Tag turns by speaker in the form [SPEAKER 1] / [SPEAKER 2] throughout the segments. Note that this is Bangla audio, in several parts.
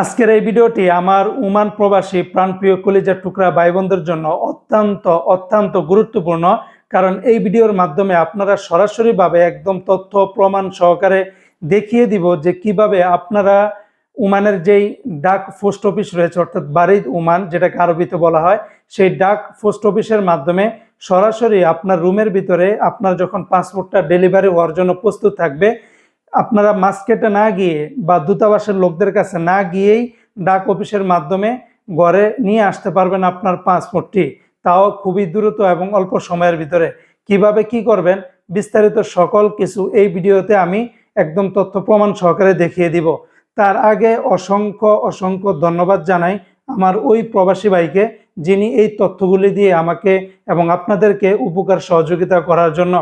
[SPEAKER 1] আজকের এই ভিডিওটি আমার উমান প্রবাসী প্রাণপ্রিয় কলিজার টুকরা ভাই বোনদের জন্য অত্যন্ত অত্যন্ত গুরুত্বপূর্ণ। কারণ এই ভিডিওর মাধ্যমে আপনারা সরাসরিভাবে একদম তথ্য প্রমাণ সহকারে দেখিয়ে দিব যে কীভাবে আপনারা উমানের যেই ডাক পোস্ট অফিস রয়েছে, অর্থাৎ বারিদ উমান, যেটাকে আরবিতে বলা হয়, সেই ডাক পোস্ট অফিসের মাধ্যমে সরাসরি আপনার রুমের ভিতরে আপনার যখন পাসপোর্টটা ডেলিভারি হওয়ার জন্য প্রস্তুত থাকবে আপনারা মাস্কেটে না গিয়ে বা দূতাবাসের লোকদের কাছে না গিয়েই ডাক অফিসের মাধ্যমে ঘরে নিয়ে আসতে পারবেন আপনার পাসপোর্টটি তাও খুবই দ্রুত এবং অল্প সময়ের ভিতরে। কীভাবে কি করবেন? বিস্তারিত সকল কিছু এই ভিডিওতে আমি একদম তথ্য প্রমাণ সহকারে দেখিয়ে দিব। তার আগে অসংখ্য অসংখ্য ধন্যবাদ জানাই আমার ওই প্রবাসী ভাইকে, যিনি এই তথ্যগুলি দিয়ে আমাকে এবং আপনাদেরকে উপকার সহযোগিতা করার জন্য।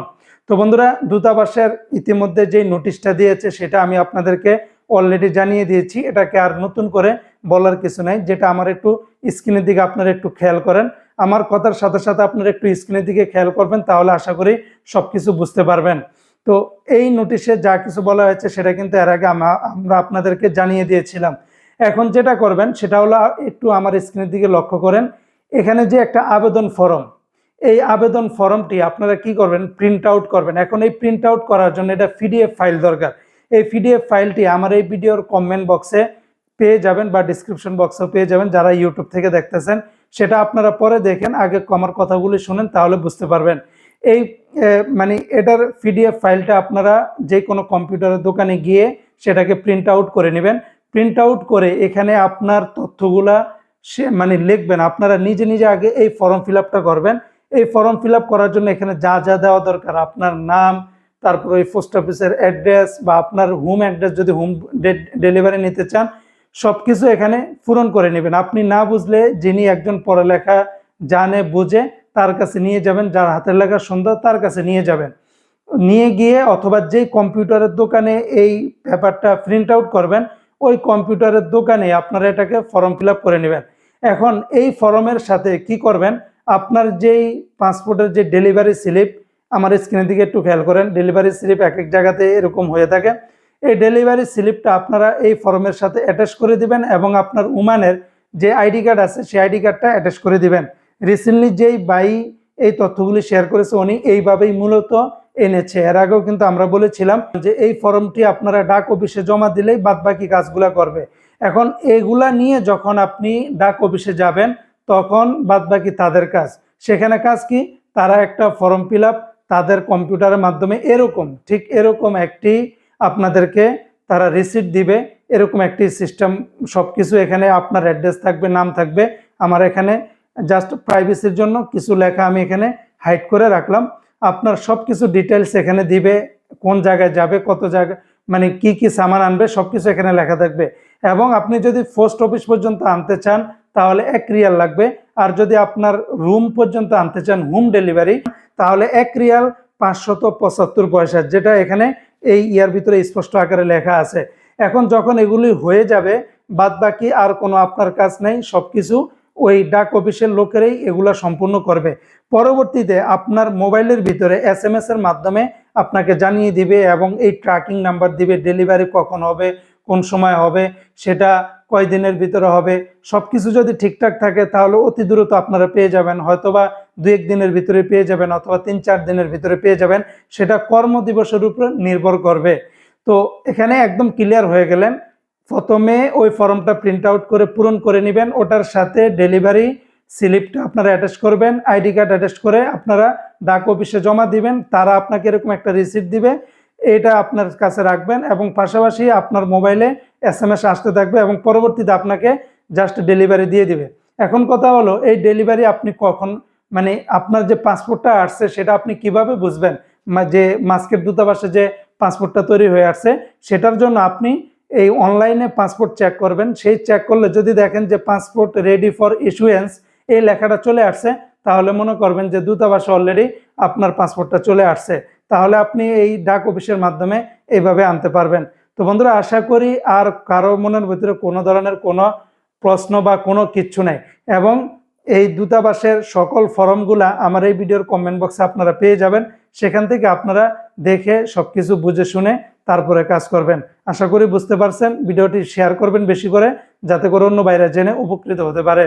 [SPEAKER 1] তো বন্ধুরা, দূতাবাসের ইতিমধ্যে যে নোটিশটা দিয়েছে সেটা আমি আপনাদেরকে অলরেডি জানিয়ে দিয়েছি। এটাকে আর নতুন করে বলার কিছু নাই। যেটা আমার একটু স্ক্রিনের দিকে আপনারা একটু খেয়াল করেন। আমার কথার সাথে সাথে আপনারা একটু স্ক্রিনের দিকে খেয়াল করবেন, তাহলে আশা করি সব কিছু বুঝতে পারবেন। তো এই নোটিশে যা কিছু বলা হয়েছে সেটা কিন্তু এর আগে আমরা আপনাদেরকে জানিয়ে দিয়েছিলাম। এখন যেটা করবেন সেটা হলো একটু আমার স্ক্রিনের দিকে লক্ষ্য করেন। এখানে যে একটা আবেদন ফর্ম এই আবেদন ফর্মটি আপনারা কি করবেন? প্রিন্ট আউট করবেন। এখন এই প্রিন্ট আউট করার জন্য এটা পিডিএফ ফাইল দরকার। এই পিডিএফ ফাইলটি আমার এই ভিডিওর কমেন্ট বক্সে পেয়ে যাবেন বা ডিসক্রিপশন বক্সেও পেয়ে যাবেন যারা ইউটিউব থেকে দেখতেছেন। সেটা আপনারা পরে দেখেন, আগে আমার কথাগুলি শুনেন, তাহলে বুঝতে পারবেন। এই মানে এটার পিডিএফ ফাইলটা আপনারা যে কোনো কম্পিউটারের দোকানে গিয়ে সেটাকে প্রিন্ট আউট করে নেবেন। প্রিন্ট আউট করে এখানে আপনার তথ্যগুলা সে মানে লিখবেন। আপনারা নিজে নিজে আগে এই ফর্ম ফিল করবেন। এই ফর্ম ফিল করার জন্য এখানে যা যা দেওয়া দরকার, আপনার নাম, তারপর ওই পোস্ট অফিসের অ্যাড্রেস বা আপনার হোম অ্যাড্রেস যদি হোম ডেলিভারি নিতে চান সব কিছু এখানে পূরণ করে নেবেন। আপনি না বুঝলে যিনি একজন পড়ালেখা জানে, বুঝে, তার কাছে নিয়ে যাবেন, যার হাতের লেখা সুন্দর, তার কাছে নিয়ে যাবেন। নিয়ে গিয়ে অথবা যেই কম্পিউটারের দোকানে এই পেপারটা প্রিন্ট আউট করবেন, ওই কম্পিউটারের দোকানে আপনারা এটাকে ফর্ম ফিল করে নেবেন। এখন এই ফর্মের সাথে কি করবেন? আপনার যেই পাসপোর্টের যে ডেলিভারি স্লিপ আমার স্ক্রিনের দিকে একটু খেয়াল করেন ডেলিভারি স্লিপ এক এক জায়গাতে এরকম হয়ে থাকে। এই ডেলিভারি স্লিপটা আপনারা এই ফর্মের সাথে অ্যাটাচ করে দিবেন এবং আপনার উমানের যে আইডি কার্ড আছে, সেই আইডি কার্ডটা অ্যাটাচ করে দিবেন। রিসেন্টলি যেই বাই এই তথ্যগুলি শেয়ার করেছে, উনি এইভাবেই মূলত এনেছে। এর আগেও কিন্তু আমরা বলেছিলাম যে এই ফর্মটি আপনারা ডাক অফিসে জমা দিলেই বাদবাকি কাজগুলা করবে। এখন এগুলা নিয়ে যখন আপনি ডাক অফিসে যাবেন তখন বাদবাকি তাদের কাজ। সেখানে কাজ কি? তারা একটা ফর্ম ফিল তাদের কম্পিউটারের মাধ্যমে এরকম, ঠিক এরকম একটি আপনাদেরকে তারা রিসিট দিবে, এরকম একটি সিস্টেম সব কিছু এখানে আপনার অ্যাড্রেস থাকবে, নাম থাকবে। আমার এখানে জাস্ট প্রাইভেসির জন্য কিছু লেখা আমি এখানে হাইড করে রাখলাম। আপনার সব কিছু ডিটেলস এখানে দিবে, কোন জায়গায় যাবে, কত জায়গায় মানে কি কি সামান আনবে সব কিছু এখানে লেখা থাকবে। এবং আপনি যদি পোস্ট অফিস পর্যন্ত আনতে চান তাহলে এক রিয়াল লাগবে। আর যদি আপনার রুম পর্যন্ত আনতে চান, হোম ডেলিভারি, তাহলে এক রিয়াল পাঁচশত পঁচাত্তর পয়সা, যেটা এখানে এই ইয়ার ভিতরে স্পষ্ট আকারে লেখা আছে। এখন যখন এগুলি হয়ে যাবে বাদ বাকি আর কোনো আপনার কাজ নেই সব কিছু ওই ডাক অফিসের লোকেরাই এগুলো সম্পূর্ণ করবে। পরবর্তীতে আপনার মোবাইলের ভিতরে এস এম এর মাধ্যমে আপনাকে জানিয়ে দিবে এবং এই ট্র্যাকিং নাম্বার দিবে, ডেলিভারি কখন হবে, কোন সময় হবে, সেটা কয় দিনের ভিতরে হবে সব কিছু যদি ঠিকঠাক থাকে তাহলে অতি দ্রুত আপনারা পেয়ে যাবেন। হয়তোবা দু এক দিনের ভিতরে পেয়ে যাবেন অথবা তিন চার দিনের ভিতরে পেয়ে যাবেন, সেটা কর্মদিবসের উপর নির্ভর করবে। তো এখানে একদম ক্লিয়ার হয়ে গেলেন। প্রথমে ওই ফর্মটা প্রিন্ট আউট করে পূরণ করে নেবেন। ওটার সাথে ডেলিভারি স্লিপটা আপনারা অ্যাটাচ করবেন। আইডি কার্ড অ্যাটাচ করে আপনারা ডাক অফিসে জমা দিবেন। তারা আপনাকে এরকম একটা রিসিপ্ট দিবে। এটা আপনার কাছে রাখবেন এবং পাশাপাশি আপনার মোবাইলে এস এম এস আসতে থাকবে এবং পরবর্তীতে আপনাকে জাস্ট ডেলিভারি দিয়ে দিবে। এখন কথা হলো, এই ডেলিভারি আপনি কখন মানে আপনার যে পাসপোর্টটা আসছে, সেটা আপনি কীভাবে বুঝবেন? যে মাস্কের দূতাবাসে যে পাসপোর্টটা তৈরি হয়ে আসছে, সেটার জন্য আপনি এই অনলাইনে পাসপোর্ট চেক করবেন। সেই চেক করলে যদি দেখেন যে পাসপোর্ট রেডি ফর ইস্যুয়েন্স এই লেখাটা চলে আসছে, তাহলে মনে করবেন যে দূতাবাসে অলরেডি আপনার পাসপোর্টটা চলে আসছে। তাহলে আপনি এই ডাক অফিসের মাধ্যমে এইভাবে আনতে পারবেন। তো বন্ধুরা, আশা করি আর কারও মনের ভিতরে কোনো ধরনের কোনো প্রশ্ন বা কোনো কিচ্ছু নেই। এবং এই দূতাবাসের সকল ফর্মগুলা আমার এই ভিডিওর কমেন্ট বক্সে আপনারা পেয়ে যাবেন। সেখান থেকে আপনারা দেখে সব কিছু বুঝে শুনে তারপরে কাজ করবেন। আশা করি বুঝতে পারছেন, ভিডিওটি শেয়ার করবেন বেশি করে, যাতে করে অন্য বাইরে জেনে উপকৃত হতে পারে।